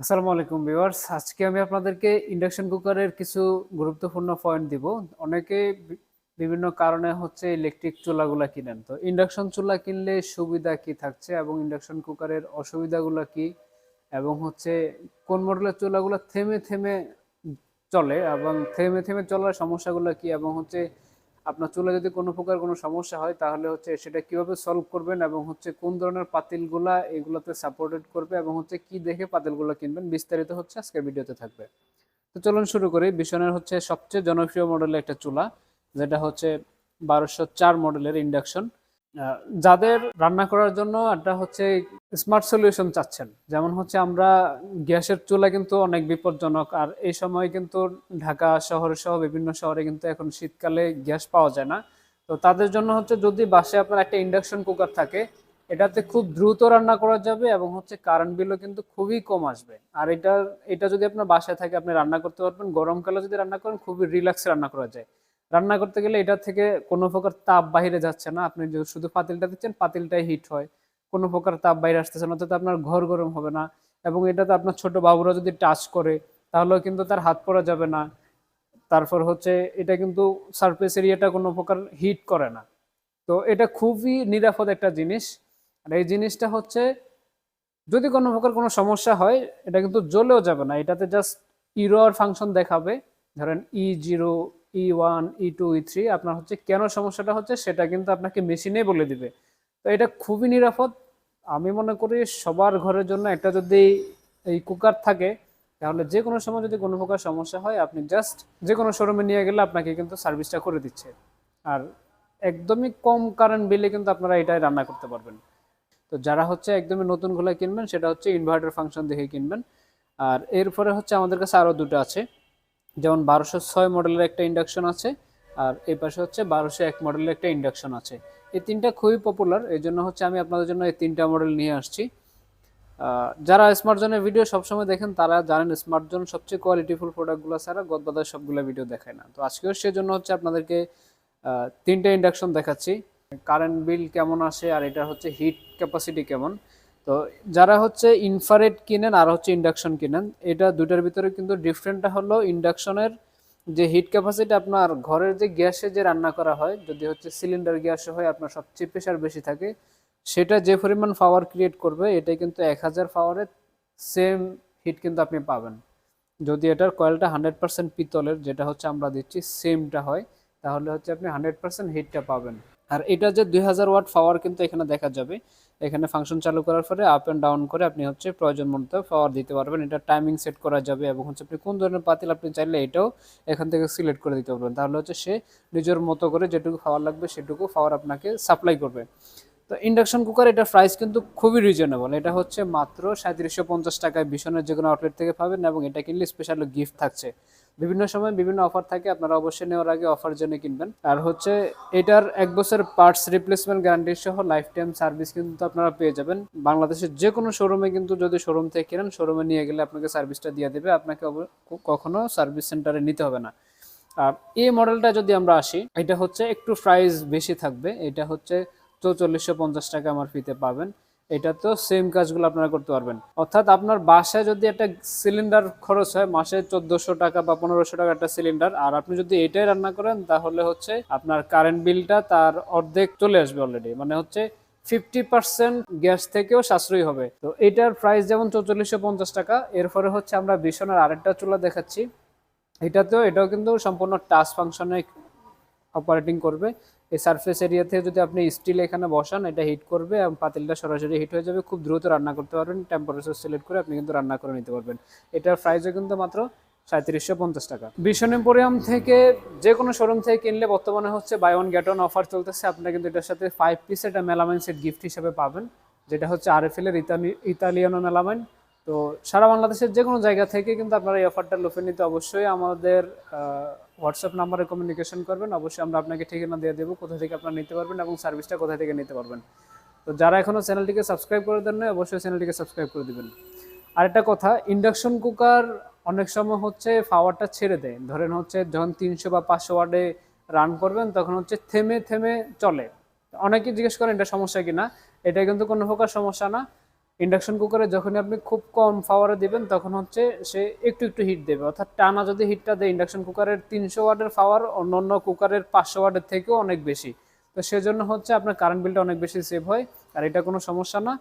আসসালামু আলাইকুম ভিউয়ার্স। আজকে আমি আপনাদেরকে ইন্ডাকশন কুকারের কিছু গুরুত্বপূর্ণ পয়েন্ট দিব। অনেকে বিভিন্ন কারণে হচ্ছে ইলেকট্রিক চুলাগুলা কিনেন। তো ইন্ডাকশন চুলা কিনলে সুবিধা কি থাকছে এবং ইন্ডাকশন কুকারের অসুবিধাগুলো কি এবং হচ্ছে কোন মডেলের চুলাগুলো থেমে থেমে চলে এবং থেমে থেমে চলার সমস্যাগুলো কি এবং হচ্ছে আপনার চুলা যদি কোনো প্রকার কোনো সমস্যা হয়, তাহলে হচ্ছে সেটা কীভাবে সলভ করবেন এবং হচ্ছে কোন ধরনের পাতিলগুলা এগুলোতে সাপোর্টেড করবে এবং হচ্ছে কি দেখে পাতিলগুলো কিনবেন, বিস্তারিত হচ্ছে আজকের ভিডিওতে থাকবে। তো চলুন শুরু করি। বিশনের হচ্ছে সবচেয়ে জনপ্রিয় মডেলের একটা চুলা, যেটা হচ্ছে বারোশো চার মডেলের ইন্ডাকশন যাদের রান্না করার জন্য একটা হচ্ছে স্মার্ট সলিউশন চাচ্ছেন। যেমন হচ্ছে আমরা গ্যাসের চুলা কিন্তু অনেক বিপজ্জনক, আর এই সময় কিন্তু ঢাকা শহর সহ বিভিন্ন শহরে কিন্তু এখন শীতকালে গ্যাস পাওয়া যায় না। তো তাদের জন্য হচ্ছে যদি বাসায় আপনার একটা ইন্ডাকশন কুকার থাকে, এটাতে খুব দ্রুত রান্না করা যাবে এবং হচ্ছে কারেন্ট বিলও কিন্তু খুবই কম আসবে। আর এটা এটা যদি আপনার বাসায় থাকে, আপনি রান্না করতে পারবেন, গরমকালে যদি রান্না করেন, খুবই রিল্যাক্সে রান্না করা যায়। রান্না করতে গেলে এটা থেকে কোনো প্রকার তাপ বাইরে যাচ্ছে না। আপনি যদি শুধু পাতিলটা দিচ্ছেন, পাতিলটাই হিট হয়। কোনো প্রকার তাপ বাইরে আসতেছে না অর্থাৎ আপনার ঘর গরম হবে না এবং এটাতে আপনার ছোট বাবুরা যদি টাচ করে, তাহলেও কিন্তু তার হাত পড়া যাবে না। তারপর হচ্ছে এটা কিন্তু সারফেস এরিয়াটা কোনো প্রকার হিট করে না। তো এটা খুবই নিরাপদ একটা জিনিস। আর এই জিনিসটা হচ্ছে, যদি কোনো প্রকার কোনো সমস্যা হয়, এটা কিন্তু জ্বলেও যাবে না। এটাতে জাস্ট ইরোয়ার ফাংশন দেখাবে। ধরেন E zero E one E two E three আপনার হচ্ছে কেন সমস্যাটা হচ্ছে সেটা কিন্তু আপনাকে মেশিনে বলে দিবে। তো এটা খুবই নিরাপদ। আমি মনে করি সবার ঘরের জন্য একটা যদি এই কুকার থাকে, তাহলে যে কোনো সময় যদি কোনো প্রকার সমস্যা হয়, আপনি জাস্ট যে কোনো শোরুমে নিয়ে গেলে আপনাকে কিন্তু সার্ভিসটা করে দিচ্ছে। আর একদমই কম কারেন্ট বিলে কিন্তু আপনারা এটাই রান্না করতে পারবেন। তো যারা হচ্ছে একদমই নতুন ঘোলা কিনবেন, সেটা হচ্ছে ইনভার্টার ফাংশন দেখে কিনবেন। আর এরপরে হচ্ছে আমাদের কাছে আরও দুটো আছে। যেমন বারোশো ছয় মডেলের একটা ইন্ডাকশন আছে, আর এই পাশে হচ্ছে বারোশো এক মডেলের একটা ইন্ডাকশন আছে। এই তিনটা খুবই পপুলার এই জন্য হচ্ছে আমি আপনাদের জন্য এই তিনটা মডেল নিয়ে আসছি। যারা স্মার্ট জোনের ভিডিও সবসময় দেখেন, তারা জানেন স্মার্ট জোন সবচেয়ে কোয়ালিটিফুল প্রোডাক্টগুলো ছাড়া গদবাদার সবগুলো ভিডিও দেখায় না। তো আজকেও সেজন্য হচ্ছে আপনাদেরকে তিনটা ইন্ডাকশন দেখাচ্ছি। কারেন্ট বিল কেমন আসে, আর এটা হচ্ছে হিট ক্যাপাসিটি কেমন? তো যারা হচ্ছে ইনফারেট কিনেন আর হচ্ছে ইন্ডাকশন কিনেন, এটা দুটার ভিতরে কিন্তু ডিফারেন্টটা হলো ইন্ডাকশনের যে হিট ক্যাপাসিটি আপনার ঘরের যে গ্যাসে যে রান্না করা হয়, যদি হচ্ছে সিলিন্ডার গ্যাসে হয় আপনার সবচেয়ে প্রেশার বেশি থাকে, সেটা যে পরিমাণ পাওয়ার ক্রিয়েট করবে এটাই কিন্তু এক হাজার পাওয়ারের সেম হিট কিন্তু আপনি পাবেন। যদি এটার কয়েলটা হান্ড্রেড পার্সেন্ট পিতলের, যেটা হচ্ছে আমরা দিচ্ছি সেমটা হয়, তাহলে হচ্ছে আপনি হান্ড্রেড পার্সেন্ট হিটটা পাবেন। আর এটা যে দুই হাজার ওয়াট পাওয়ার কিন্তু এখানে দেখা যাবে। এখানে ফাংশন চালু করার পরে আপ অ্যান্ড ডাউন করে আপনি হচ্ছে প্রয়োজন মতো পাওয়ার দিতে পারবেন। এটা টাইমিং সেট করা যাবে এবং হচ্ছে আপনি কোন ধরনের পাতিল আপনি চাইলে এটাও এখান থেকে সিলেক্ট করে দিতে পারবেন। তাহলে হচ্ছে সে নিজের মতো করে যেটুকু পাওয়ার লাগবে সেটুকু পাওয়ার আপনাকে সাপ্লাই করবে। তো ইন্ডাকশন কুকার এটা প্রাইস কিন্তু খুবই রিজনেবল এটা হচ্ছে মাত্র সাঁত্রিশশো পঞ্চাশ টাকায় ভীষণের যে কোনো আউটলেট থেকে পাবেন এবং এটা কিনলে স্পেশাল গিফট থাকছে। বিভিন্ন সময় বিভিন্ন অফার থাকে, আপনারা অবশ্যই নেওয়ার আগে অফার জন্য কিনবেন। আর হচ্ছে এটার এক বছর পার্টস রিপ্লেসমেন্ট গ্যারান্টি সহ লাইফ টাইম সার্ভিস কিন্তু আপনারা পেয়ে যাবেন। বাংলাদেশের যে কোনো শোরুমে কিন্তু যদি শোরুম থেকে কেনেন শোরুমে নিয়ে গেলে আপনাকে সার্ভিসটা দিয়ে দেবে। আপনাকে কখনো সার্ভিস সেন্টারে নিতে হবে না। আর এই মডেলটা যদি আমরা আসি, এটা হচ্ছে একটু প্রাইস বেশি থাকবে। এটা হচ্ছে চৌচল্লিশশো পঞ্চাশ টাকা আমার ফিতে পাবেন। এটা তো সেম কাজগুলো আপনারা করতে পারবেন। অর্থাৎ আপনার বাসায় যদি একটা সিলিন্ডার খরচ হয়, মাসে চোদ্দশো টাকা বা পনেরোশো টাকা একটা সিলিন্ডার আর আপনি যদি এটাই রান্না করেন, তাহলে হচ্ছে আপনার কারেন্ট বিলটা তার অর্ধেক চলে আসবে অলরেডি মানে হচ্ছে ফিফটি পার্সেন্ট গ্যাস থেকেও সাশ্রয়ী হবে। তো এটার প্রাইস যেমন চৌচল্লিশশো পঞ্চাশ টাকা, এরপরে হচ্ছে আমরা ভীষণের আরেকটা চুলা দেখাচ্ছি। এটাতেও, এটাও কিন্তু সম্পূর্ণ টাচ ফাংশনে অপারেটিং করবে। এই সারফেস এরিয়া থেকে যদি আপনি স্টিল এখানে বসান, এটা হিট করবে এবং পাতিলটা সরাসরি হিট হয়ে যাবে। খুব দ্রুত রান্না করতে পারবেন। টেম্পারেচার সিলেক্ট করে আপনি কিন্তু রান্না করে নিতে পারবেন। এটার প্রাইসও কিন্তু মাত্র সাঁত্রিশশো পঞ্চাশ টাকা। ভীষণ এম্পোরিয়াম থেকে যে কোনো শোরুম থেকে কিনলে বর্তমানে হচ্ছে buy one get one offer চলতেছে। আপনারা কিন্তু এটার সাথে ফাইভ পিস একটা মেলামাইন সেট গিফট হিসেবে পাবেন। যেটা হচ্ছে আরএফএল এর ইতালি, ইতালিয়ানো মেলামাইন তো সারা বাংলাদেশের যে কোনো জায়গা থেকে কিন্তু আপনারা এই অফারটা লোফে নিতে অবশ্যই আমাদের হোয়াটসঅ্যাপ নাম্বারে কমিউনিকেশন করবেন। অবশ্যই আমরা আপনাকে ঠিকানা দিয়ে দেবো, কোথা থেকে আপনারা নিতে পারবেন এবং সার্ভিসটা কোথা থেকে নিতে পারবেন। তো যারা এখনও চ্যানেলটিকে সাবস্ক্রাইব করে দেন না অবশ্যই চ্যানেলটিকে সাবস্ক্রাইব করে দিবেন। আরেকটা কথা ইন্ডাকশন কুকার অনেক সময় হচ্ছে পাওয়ারটা ছেড়ে দেয়। ধরেন হচ্ছে যখন তিনশো বা পাঁচশো ওয়ার্ডে রান করবেন, তখন হচ্ছে থেমে থেমে চলে। অনেকে জিজ্ঞেস করেন, এটা সমস্যা কিনা? এটা কিন্তু কোনো প্রকার সমস্যা না। ইন্ডাকশন কুকারে যখনই আপনি খুব কম পাওয়ারে দিবেন, তখন হচ্ছে সে একটু একটু হিট দেবে। অর্থাৎ টানা যদি হিটটা দেয় ইন্ডাকশন কুকারের তিনশো ওয়াটের পাওয়ার অন্য অন্য কুকারের পাঁচশো ওয়াটের থেকেও অনেক বেশি। তো সেজন্য হচ্ছে আপনার কারেন্ট বিলটা অনেক বেশি সেভ হয়। আর এটা কোনো সমস্যা না,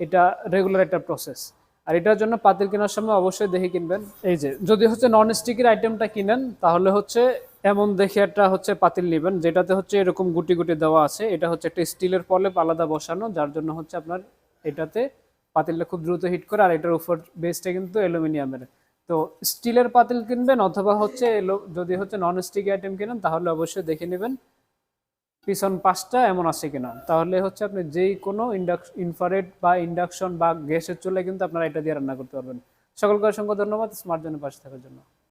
এটা রেগুলার একটা প্রসেস আর এটার জন্য পাতিল কেনার সময় অবশ্যই দেখে কিনবেন। এই যে, যদি হচ্ছে নন স্টিকের আইটেমটা কিনেন, তাহলে হচ্ছে এমন দেখে একটা হচ্ছে পাতিল নেবেন, যেটাতে হচ্ছে এরকম গুটি গুটি দেওয়া আছে। এটা হচ্ছে একটা স্টিলের পলেপ আলাদা বসানো, যার জন্য হচ্ছে আপনার এটাতে পাতিলটা খুব দ্রুত হিট করে, আর এটার উপর বেসটা কিন্তু অ্যালুমিনিয়ামের। তো স্টিলের পাতিল কিনবেন অথবা হচ্ছে যদি হচ্ছে নন স্টিক আইটেম কিনেন, তাহলে অবশ্যই দেখে নেবেন। পিছন পাঁচটা এমন আছে কিনা। তাহলে হচ্ছে আপনি যেই কোনো ইন্ডাকশন ইনফারেট বা ইন্ডাকশন বা গ্যাসের চুলে কিন্তু আপনারা এটা দিয়ে রান্না করতে পারবেন। সকলকে অসংখ্য ধন্যবাদ। স্মার্ট জনের পাশে থাকার জন্য।